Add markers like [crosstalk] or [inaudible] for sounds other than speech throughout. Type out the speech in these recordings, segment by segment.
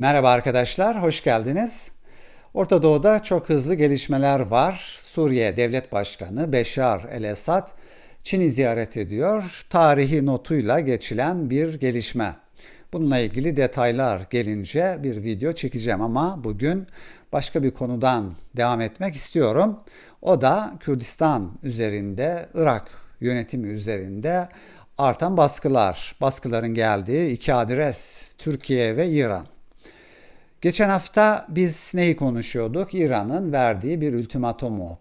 Merhaba arkadaşlar, hoş geldiniz. Orta Doğu'da çok hızlı gelişmeler var. Suriye Devlet Başkanı Beşar el-Esad Çin'i ziyaret ediyor. Tarihi notuyla geçilen bir gelişme. Bununla ilgili detaylar gelince bir video çekeceğim ama bugün başka bir konudan devam etmek istiyorum. O da Kürdistan üzerinde, Irak yönetimi üzerinde artan baskılar. Baskıların geldiği iki adres Türkiye ve İran. Geçen hafta biz neyi konuşuyorduk? İran'ın verdiği bir ultimatomu.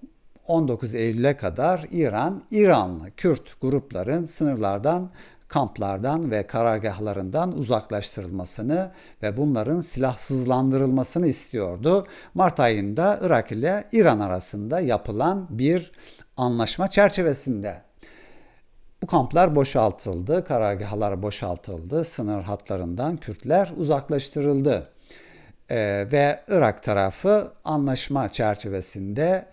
19 Eylül'e kadar İran, İranlı Kürt grupların sınırlardan, kamplardan ve karargahlarından uzaklaştırılmasını ve bunların silahsızlandırılmasını istiyordu. Mart ayında Irak ile İran arasında yapılan bir anlaşma çerçevesinde. Bu kamplar boşaltıldı, karargahlar boşaltıldı, sınır hatlarından Kürtler uzaklaştırıldı. Ee, ve Irak tarafı anlaşma çerçevesinde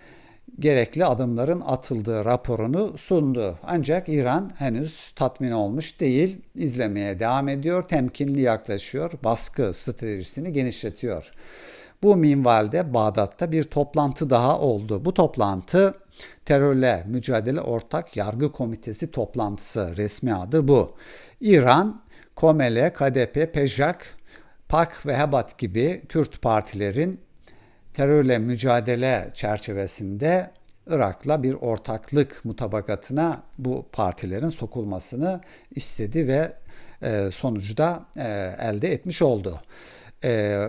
gerekli adımların atıldığı raporunu sundu. Ancak İran henüz tatmin olmuş değil, izlemeye devam ediyor, temkinli yaklaşıyor, baskı stratejisini genişletiyor. Bu minvalde Bağdat'ta bir toplantı daha oldu. Bu toplantı Terörle Mücadele Ortak Yargı Komitesi toplantısı resmi adı bu. İran, Komele, KDP, PEJAK, PAK ve HEBAT gibi Kürt partilerin terörle mücadele çerçevesinde Irak'la bir ortaklık mutabakatına bu partilerin sokulmasını istedi ve e, sonucu da e, elde etmiş oldu. E,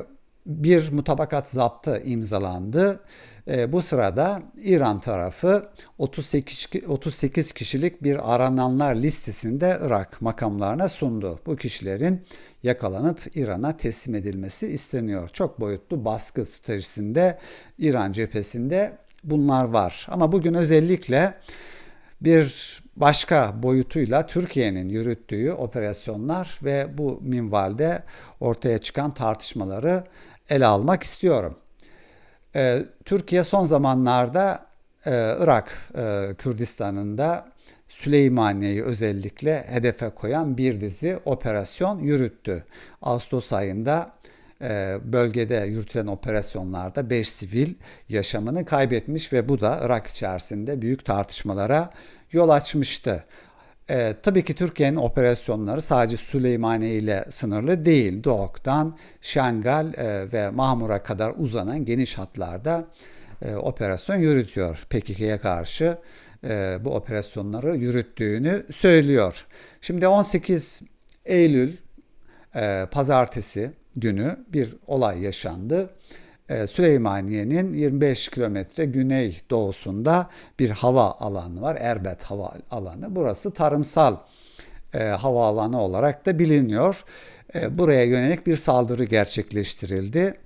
bir mutabakat zaptı imzalandı. E, bu sırada İran tarafı 38, 38 kişilik bir arananlar listesinde Irak makamlarına sundu. Bu kişilerin yakalanıp İran'a teslim edilmesi isteniyor. Çok boyutlu baskı stratejisinde İran cephesinde bunlar var. Ama bugün özellikle bir başka boyutuyla Türkiye'nin yürüttüğü operasyonlar ve bu minvalde ortaya çıkan tartışmaları ele almak istiyorum. Ee, Türkiye son zamanlarda e, Irak e, Kürdistan'ında Süleymaniye'yi özellikle hedefe koyan bir dizi operasyon yürüttü. Ağustos ayında e, bölgede yürütülen operasyonlarda 5 sivil yaşamını kaybetmiş ve bu da Irak içerisinde büyük tartışmalara yol açmıştı. E, tabii ki Türkiye'nin operasyonları sadece Süleymaniye ile sınırlı değil. Doğuk'tan Şengal e, ve Mahmur'a kadar uzanan geniş hatlarda e, operasyon yürütüyor. PKK'ya karşı e, bu operasyonları yürüttüğünü söylüyor. Şimdi 18 Eylül e, pazartesi günü bir olay yaşandı. E, Süleymaniye'nin 25 kilometre güney doğusunda bir hava alanı var. Erbet hava alanı. Burası tarımsal e, hava alanı olarak da biliniyor. E, buraya yönelik bir saldırı gerçekleştirildi.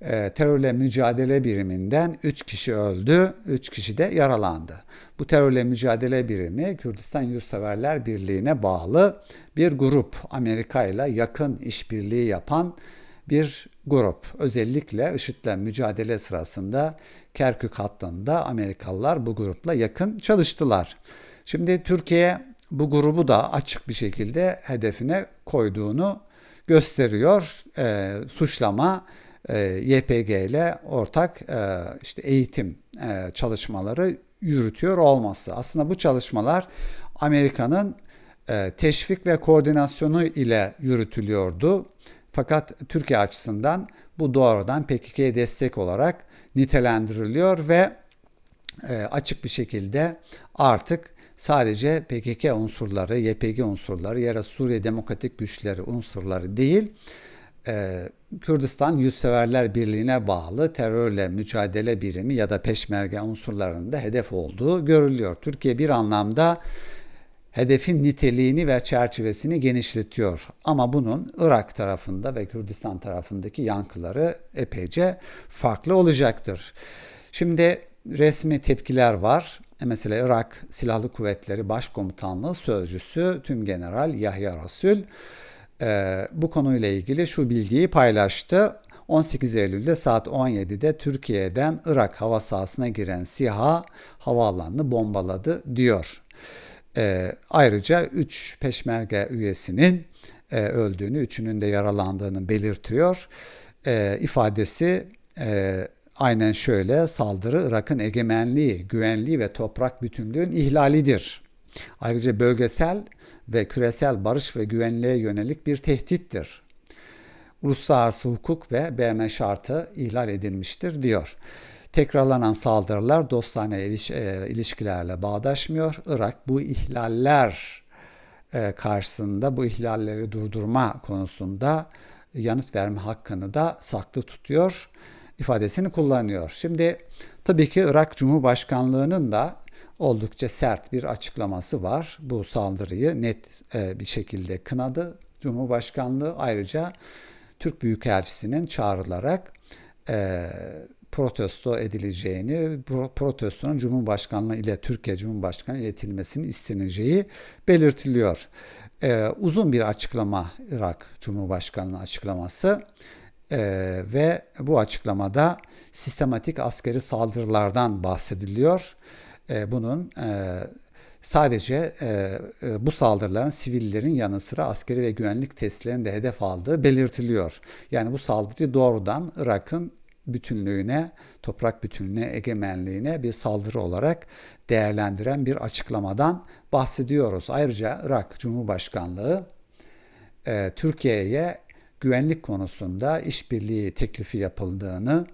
E, terörle mücadele biriminden 3 kişi öldü, 3 kişi de yaralandı. Bu terörle mücadele birimi Kürdistan Yurtseverler Birliği'ne bağlı bir grup. Amerika ile yakın işbirliği yapan bir grup. Özellikle IŞİD'le mücadele sırasında Kerkük hattında Amerikalılar bu grupla yakın çalıştılar. Şimdi Türkiye bu grubu da açık bir şekilde hedefine koyduğunu gösteriyor. E, suçlama e, YPG ile ortak e, işte eğitim e, çalışmaları yürütüyor olması. Aslında bu çalışmalar Amerika'nın e, teşvik ve koordinasyonu ile yürütülüyordu. Fakat Türkiye açısından bu doğrudan PKK'ye destek olarak nitelendiriliyor ve e, açık bir şekilde artık sadece PKK unsurları, YPG unsurları ya da Suriye Demokratik Güçleri unsurları değil, e, Kürdistan Yüzseverler Birliği'ne bağlı terörle mücadele birimi ya da peşmerge unsurlarının da hedef olduğu görülüyor. Türkiye bir anlamda hedefin niteliğini ve çerçevesini genişletiyor. Ama bunun Irak tarafında ve Kürdistan tarafındaki yankıları epeyce farklı olacaktır. Şimdi resmi tepkiler var. Mesela Irak Silahlı Kuvvetleri Başkomutanlığı Sözcüsü Tüm General Yahya Rasul e, bu konuyla ilgili şu bilgiyi paylaştı. 18 Eylül'de saat 17'de Türkiye'den Irak hava sahasına giren SİHA havaalanını bombaladı diyor. E, ayrıca 3 peşmerge üyesinin e, öldüğünü, üçünün de yaralandığını belirtiyor. e, ifadesi e, aynen şöyle saldırı Irak'ın egemenliği, güvenliği ve toprak bütünlüğün ihlalidir. Ayrıca bölgesel ve küresel barış ve güvenliğe yönelik bir tehdittir. Uluslararası hukuk ve BM şartı ihlal edilmiştir diyor. Tekrarlanan saldırılar dostane iliş, e, ilişkilerle bağdaşmıyor. Irak bu ihlaller e, karşısında bu ihlalleri durdurma konusunda yanıt verme hakkını da saklı tutuyor ifadesini kullanıyor. Şimdi tabii ki Irak Cumhurbaşkanlığı'nın da oldukça sert bir açıklaması var. Bu saldırıyı net e, bir şekilde kınadı. Cumhurbaşkanlığı ayrıca Türk Büyükelçisi'nin çağrılarak e, protesto edileceğini, protestonun Cumhurbaşkanlığı ile Türkiye Cumhurbaşkanı iletilmesini isteneceği belirtiliyor. Ee, uzun bir açıklama Irak Cumhurbaşkanlığı açıklaması ee, ve bu açıklamada sistematik askeri saldırılardan bahsediliyor. Ee, bunun e, sadece e, e, bu saldırıların sivillerin yanı sıra askeri ve güvenlik testlerinin de hedef aldığı belirtiliyor. Yani bu saldırı doğrudan Irak'ın bütünlüğüne, toprak bütünlüğüne, egemenliğine bir saldırı olarak değerlendiren bir açıklamadan bahsediyoruz. Ayrıca Irak Cumhurbaşkanlığı e, Türkiye'ye güvenlik konusunda işbirliği teklifi yapıldığını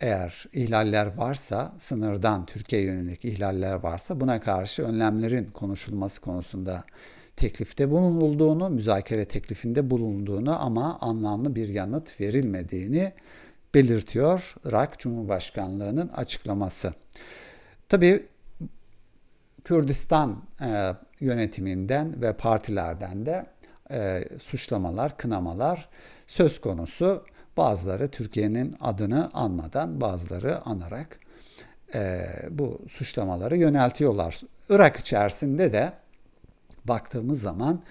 eğer ihlaller varsa, sınırdan Türkiye yönelik ihlaller varsa buna karşı önlemlerin konuşulması konusunda teklifte bulunulduğunu, müzakere teklifinde bulunduğunu ama anlamlı bir yanıt verilmediğini belirtiyor Irak Cumhurbaşkanlığı'nın açıklaması. Tabii Kürdistan e, yönetiminden ve partilerden de e, suçlamalar, kınamalar söz konusu. Bazıları Türkiye'nin adını anmadan, bazıları anarak e, bu suçlamaları yöneltiyorlar. Irak içerisinde de baktığımız zaman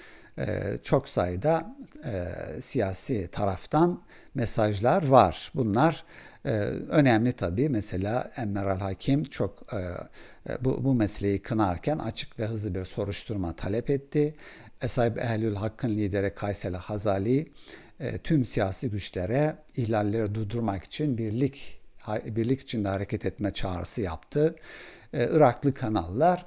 çok sayıda e, siyasi taraftan mesajlar var. Bunlar e, önemli tabii. Mesela Enver Al-Hakim çok e, bu, bu meseleyi kınarken açık ve hızlı bir soruşturma talep etti. Esayib Ehlül Hakk'ın lideri Kaysel Hazali tüm siyasi güçlere ihlalleri durdurmak için birlik birlik içinde hareket etme çağrısı yaptı. Iraklı kanallar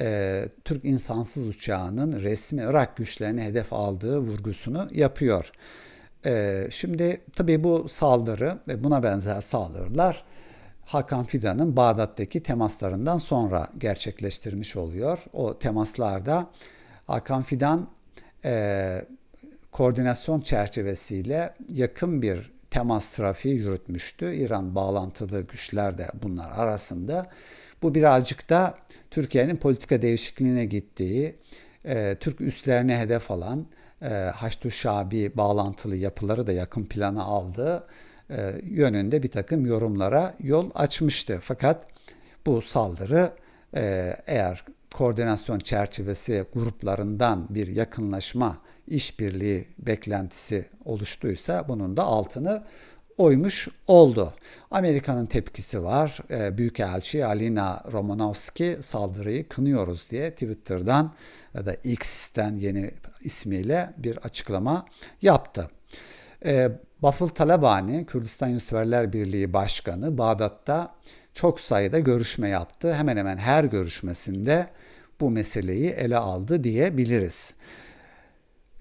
e, Türk insansız uçağının resmi Irak güçlerini hedef aldığı vurgusunu yapıyor. E, şimdi tabii bu saldırı ve buna benzer saldırılar Hakan Fidan'ın Bağdat'taki temaslarından sonra gerçekleştirmiş oluyor. O temaslarda Hakan Fidan e, koordinasyon çerçevesiyle yakın bir temas trafiği yürütmüştü. İran bağlantılı güçler de bunlar arasında. Bu birazcık da Türkiye'nin politika değişikliğine gittiği, e, Türk üslerine hedef alan e, Haçlı Şabi bağlantılı yapıları da yakın plana aldığı e, yönünde bir takım yorumlara yol açmıştı. Fakat bu saldırı e, eğer koordinasyon çerçevesi gruplarından bir yakınlaşma, işbirliği beklentisi oluştuysa bunun da altını oymuş oldu. Amerika'nın tepkisi var. E, Büyükelçi Alina Romanovski saldırıyı kınıyoruz diye Twitter'dan ya da X'ten yeni ismiyle bir açıklama yaptı. E, Bafıl Talabani, Kürdistan Yurtseverler Birliği Başkanı Bağdat'ta çok sayıda görüşme yaptı. Hemen hemen her görüşmesinde bu meseleyi ele aldı diyebiliriz.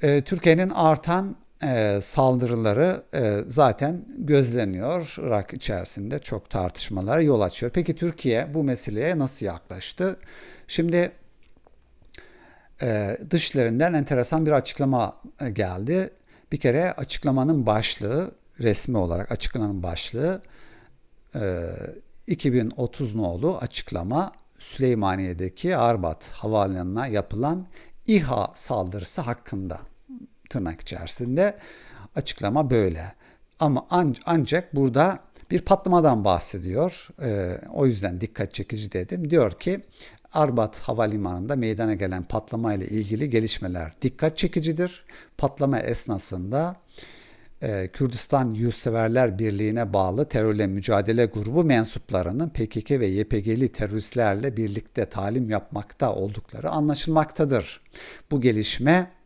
E, Türkiye'nin artan e, saldırıları e, zaten gözleniyor. Irak içerisinde çok tartışmalara yol açıyor. Peki Türkiye bu meseleye nasıl yaklaştı? Şimdi e, dışlarından enteresan bir açıklama e, geldi. Bir kere açıklamanın başlığı, resmi olarak açıklanan başlığı e, 2030 nolu açıklama Süleymaniye'deki Arbat havalimanına yapılan İHA saldırısı hakkında tırnak içerisinde açıklama böyle. Ama ancak burada bir patlamadan bahsediyor. Ee, o yüzden dikkat çekici dedim. Diyor ki Arbat Havalimanı'nda meydana gelen patlama ile ilgili gelişmeler dikkat çekicidir. Patlama esnasında e, Kürdistan Yurtseverler Birliği'ne bağlı terörle mücadele grubu mensuplarının PKK ve YPG'li teröristlerle birlikte talim yapmakta oldukları anlaşılmaktadır. Bu gelişme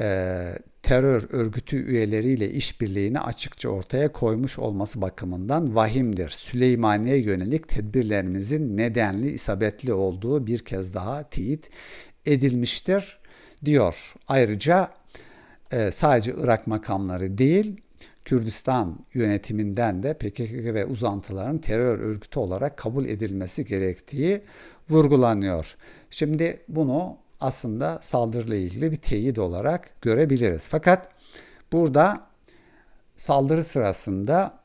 e, terör örgütü üyeleriyle işbirliğini açıkça ortaya koymuş olması bakımından vahimdir. Süleymaniye yönelik tedbirlerimizin nedenli, isabetli olduğu bir kez daha teyit edilmiştir diyor. Ayrıca e, sadece Irak makamları değil, Kürdistan yönetiminden de PKK ve uzantıların terör örgütü olarak kabul edilmesi gerektiği vurgulanıyor. Şimdi bunu aslında saldırıyla ilgili bir teyit olarak görebiliriz. Fakat burada saldırı sırasında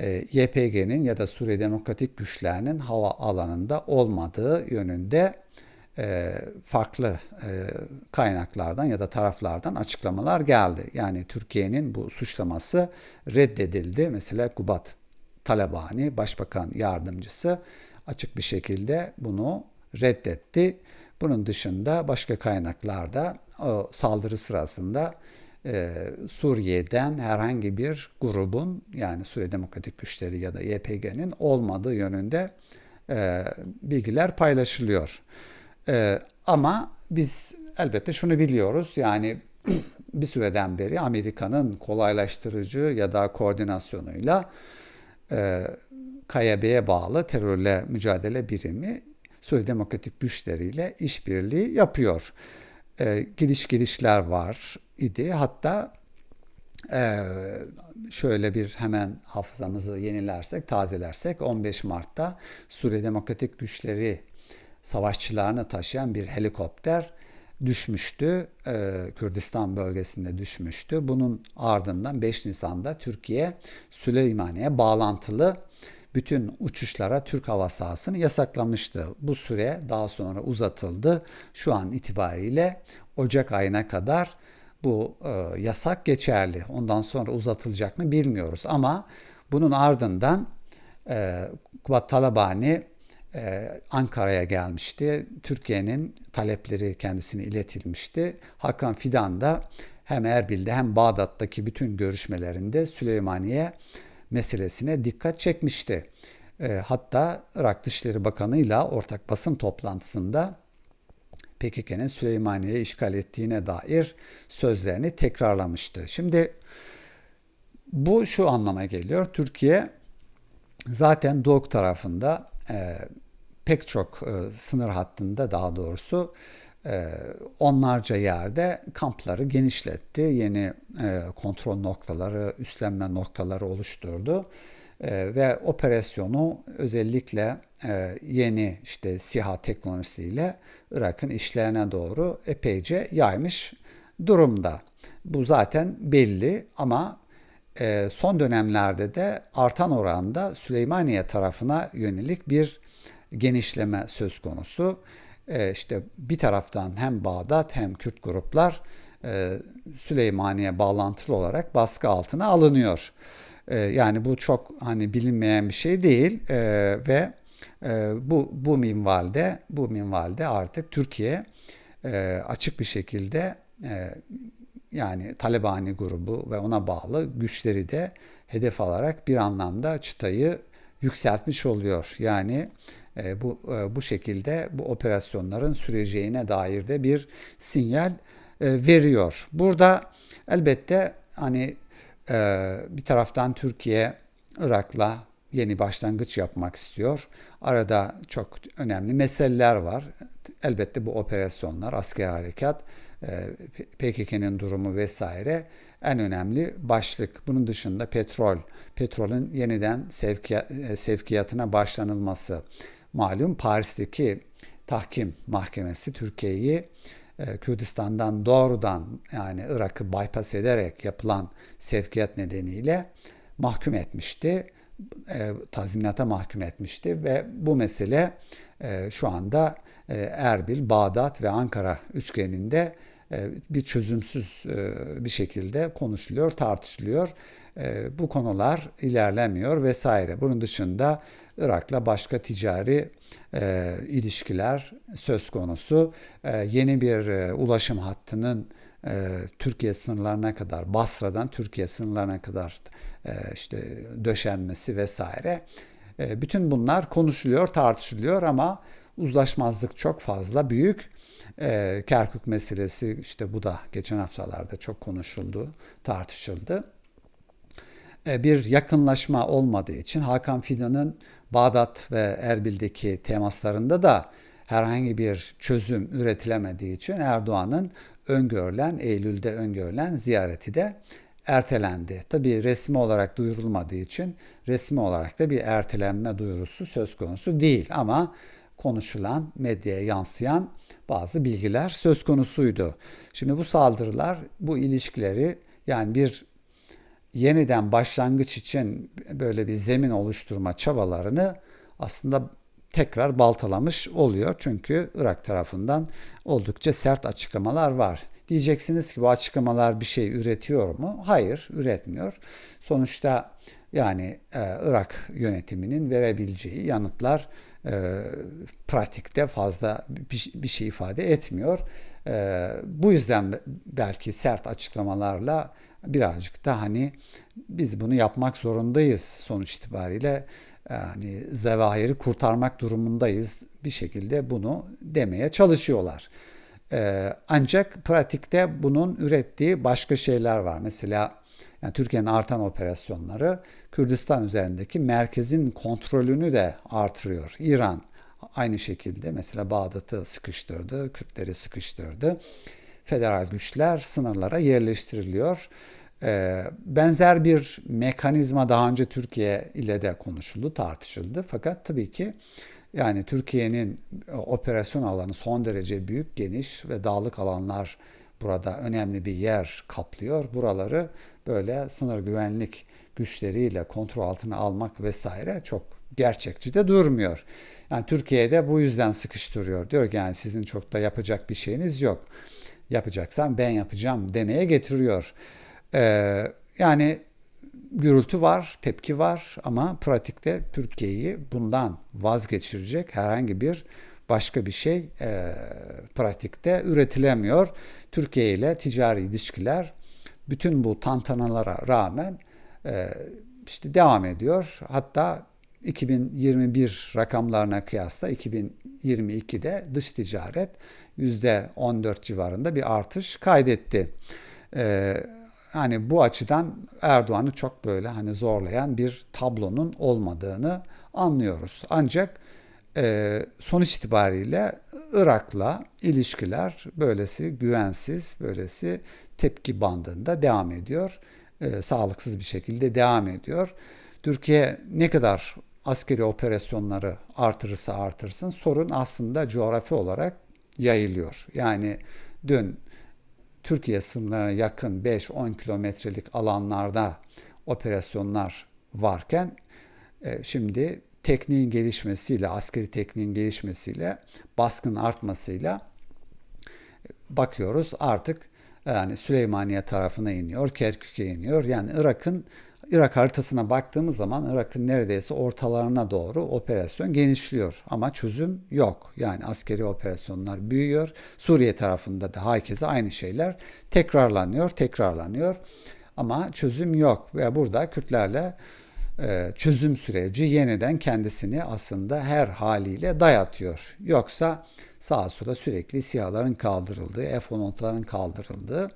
e, YPG'nin ya da Suriye Demokratik Güçlerinin hava alanında olmadığı yönünde e, farklı e, kaynaklardan ya da taraflardan açıklamalar geldi. Yani Türkiye'nin bu suçlaması reddedildi. Mesela Kubat Talabani Başbakan Yardımcısı açık bir şekilde bunu reddetti. Bunun dışında başka kaynaklarda o saldırı sırasında e, Suriye'den herhangi bir grubun yani Suriye Demokratik Güçleri ya da YPG'nin olmadığı yönünde e, bilgiler paylaşılıyor. E, ama biz elbette şunu biliyoruz yani [clears throat] bir süreden beri Amerika'nın kolaylaştırıcı ya da koordinasyonuyla e, KYB'ye bağlı terörle mücadele birimi Suriye Demokratik güçleriyle işbirliği yapıyor. E, gidiş gelişler var idi. Hatta e, şöyle bir hemen hafızamızı yenilersek, tazelersek 15 Mart'ta Suriye Demokratik Güçleri savaşçılarını taşıyan bir helikopter düşmüştü. E, Kürdistan bölgesinde düşmüştü. Bunun ardından 5 Nisan'da Türkiye Süleymaniye bağlantılı bütün uçuşlara Türk hava sahasını yasaklamıştı. Bu süre daha sonra uzatıldı. Şu an itibariyle Ocak ayına kadar bu e, yasak geçerli. Ondan sonra uzatılacak mı bilmiyoruz ama bunun ardından e, Kubat Talabani e, Ankara'ya gelmişti. Türkiye'nin talepleri kendisine iletilmişti. Hakan Fidan da hem Erbil'de hem Bağdat'taki bütün görüşmelerinde Süleymaniye meselesine dikkat çekmişti. E, hatta Irak Dışişleri Bakanı ile ortak basın toplantısında PKK'nın Süleymaniye'yi işgal ettiğine dair sözlerini tekrarlamıştı. Şimdi bu şu anlama geliyor. Türkiye zaten Doğu tarafında e, pek çok e, sınır hattında daha doğrusu onlarca yerde kampları genişletti. Yeni e, kontrol noktaları, üstlenme noktaları oluşturdu. E, ve operasyonu özellikle e, yeni işte SİHA teknolojisiyle Irak'ın işlerine doğru epeyce yaymış durumda. Bu zaten belli ama e, son dönemlerde de artan oranda Süleymaniye tarafına yönelik bir genişleme söz konusu. E, işte bir taraftan hem Bağdat hem Kürt gruplar e, Süleymaniye bağlantılı olarak baskı altına alınıyor. E, yani bu çok hani bilinmeyen bir şey değil e, ve bu bu minvalde bu minvalde artık Türkiye açık bir şekilde yani Talebani grubu ve ona bağlı güçleri de hedef alarak bir anlamda çıtayı yükseltmiş oluyor. Yani e, bu e, bu şekilde bu operasyonların süreceğine dair de bir sinyal e, veriyor. Burada elbette hani e, bir taraftan Türkiye Irak'la yeni başlangıç yapmak istiyor. Arada çok önemli meseleler var. Elbette bu operasyonlar, asker harekat, PKK'nın durumu vesaire en önemli başlık. Bunun dışında petrol, petrolün yeniden sevkiyat, sevkiyatına başlanılması. Malum Paris'teki tahkim mahkemesi Türkiye'yi e, Kürdistan'dan doğrudan yani Irak'ı bypass ederek yapılan sevkiyat nedeniyle mahkum etmişti. E, tazminata mahkum etmişti ve bu mesele e, şu anda Erbil, Bağdat ve Ankara üçgeninde bir çözümsüz bir şekilde konuşuluyor, tartışılıyor. E, bu konular ilerlemiyor vesaire. Bunun dışında Irak'la başka ticari e, ilişkiler söz konusu. E, yeni bir e, ulaşım hattının e, Türkiye sınırlarına kadar, Basra'dan Türkiye sınırlarına kadar e, işte döşenmesi vesaire. E, bütün bunlar konuşuluyor, tartışılıyor ama uzlaşmazlık çok fazla büyük. E, Kerkük meselesi işte bu da geçen haftalarda çok konuşuldu, tartışıldı. E, bir yakınlaşma olmadığı için Hakan Fidan'ın Bağdat ve Erbil'deki temaslarında da herhangi bir çözüm üretilemediği için Erdoğan'ın öngörülen, Eylül'de öngörülen ziyareti de ertelendi. Tabii resmi olarak duyurulmadığı için resmi olarak da bir ertelenme duyurusu söz konusu değil ama konuşulan, medyaya yansıyan bazı bilgiler söz konusuydu. Şimdi bu saldırılar bu ilişkileri yani bir yeniden başlangıç için böyle bir zemin oluşturma çabalarını aslında tekrar baltalamış oluyor. Çünkü Irak tarafından oldukça sert açıklamalar var. Diyeceksiniz ki bu açıklamalar bir şey üretiyor mu? Hayır, üretmiyor. Sonuçta yani e, Irak yönetiminin verebileceği yanıtlar e, pratikte fazla bir, bir şey ifade etmiyor. E, bu yüzden belki sert açıklamalarla birazcık da hani biz bunu yapmak zorundayız sonuç itibariyle yani zevahiri kurtarmak durumundayız bir şekilde bunu demeye çalışıyorlar. Ee, ancak pratikte bunun ürettiği başka şeyler var. Mesela yani Türkiye'nin artan operasyonları Kürdistan üzerindeki merkezin kontrolünü de artırıyor. İran aynı şekilde mesela Bağdat'ı sıkıştırdı, Kürtleri sıkıştırdı. Federal güçler sınırlara yerleştiriliyor. Ee, benzer bir mekanizma daha önce Türkiye ile de konuşuldu, tartışıldı. Fakat tabii ki yani Türkiye'nin e, operasyon alanı son derece büyük, geniş ve dağlık alanlar burada önemli bir yer kaplıyor. Buraları böyle sınır güvenlik güçleriyle kontrol altına almak vesaire çok gerçekçi de durmuyor. Yani Türkiye'de bu yüzden sıkıştırıyor. Diyor ki yani sizin çok da yapacak bir şeyiniz yok. Yapacaksan ben yapacağım demeye getiriyor. Ee, yani gürültü var, tepki var ama pratikte Türkiye'yi bundan vazgeçirecek herhangi bir başka bir şey e, pratikte üretilemiyor. Türkiye ile ticari ilişkiler bütün bu tantanalara rağmen e, işte devam ediyor. Hatta 2021 rakamlarına kıyasla 2022'de dış ticaret %14 civarında bir artış kaydetti. E, yani bu açıdan Erdoğan'ı çok böyle hani zorlayan bir tablonun olmadığını anlıyoruz. Ancak e, sonuç itibariyle Irak'la ilişkiler böylesi güvensiz, böylesi tepki bandında devam ediyor. E, sağlıksız bir şekilde devam ediyor. Türkiye ne kadar askeri operasyonları artırırsa artırsın sorun aslında coğrafi olarak yayılıyor. Yani dün Türkiye sınırlarına yakın 5-10 kilometrelik alanlarda operasyonlar varken e, şimdi tekniğin gelişmesiyle, askeri tekniğin gelişmesiyle, baskın artmasıyla bakıyoruz artık yani Süleymaniye tarafına iniyor, Kerkük'e iniyor. Yani Irak'ın Irak haritasına baktığımız zaman Irak'ın neredeyse ortalarına doğru operasyon genişliyor ama çözüm yok. Yani askeri operasyonlar büyüyor. Suriye tarafında da herkese aynı şeyler tekrarlanıyor, tekrarlanıyor. Ama çözüm yok ve burada Kürtlerle e, çözüm süreci yeniden kendisini aslında her haliyle dayatıyor. Yoksa sağa sola sürekli siyahların kaldırıldığı, F-16'ların kaldırıldığı,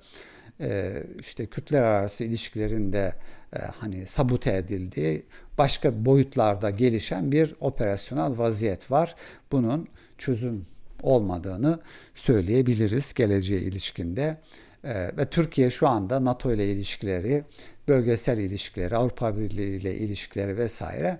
e, işte Kürtler arası ilişkilerinde e, hani sabote edildiği başka boyutlarda gelişen bir operasyonel vaziyet var. Bunun çözüm olmadığını söyleyebiliriz geleceğe ilişkinde. E, ve Türkiye şu anda NATO ile ilişkileri, bölgesel ilişkileri, Avrupa Birliği ile ilişkileri vesaire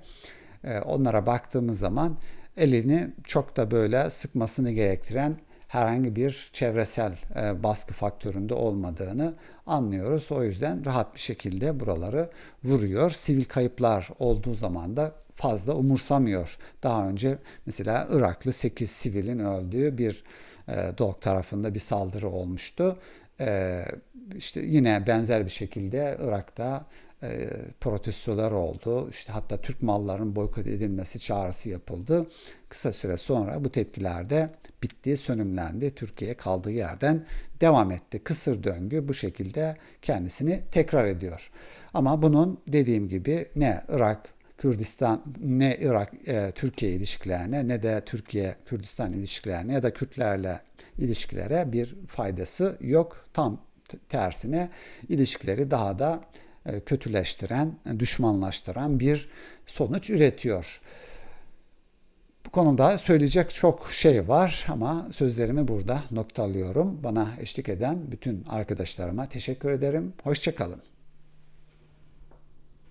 onlara baktığımız zaman elini çok da böyle sıkmasını gerektiren herhangi bir çevresel e, baskı faktöründe olmadığını anlıyoruz. O yüzden rahat bir şekilde buraları vuruyor. Sivil kayıplar olduğu zaman da fazla umursamıyor. Daha önce mesela Iraklı 8 sivilin öldüğü bir e, tarafında bir saldırı olmuştu. E, işte yine benzer bir şekilde Irak'ta e, protestolar oldu. İşte hatta Türk mallarının boykot edilmesi çağrısı yapıldı. Kısa süre sonra bu tepkiler de bitti, sönümlendi. Türkiye kaldığı yerden devam etti. Kısır döngü bu şekilde kendisini tekrar ediyor. Ama bunun dediğim gibi ne Irak Kürdistan ne Irak e, Türkiye ilişkilerine ne de Türkiye Kürdistan ilişkilerine ya da Kürtlerle ilişkilere bir faydası yok. Tam tersine ilişkileri daha da kötüleştiren, düşmanlaştıran bir sonuç üretiyor. Bu konuda söyleyecek çok şey var ama sözlerimi burada noktalıyorum. Bana eşlik eden bütün arkadaşlarıma teşekkür ederim. Hoşçakalın.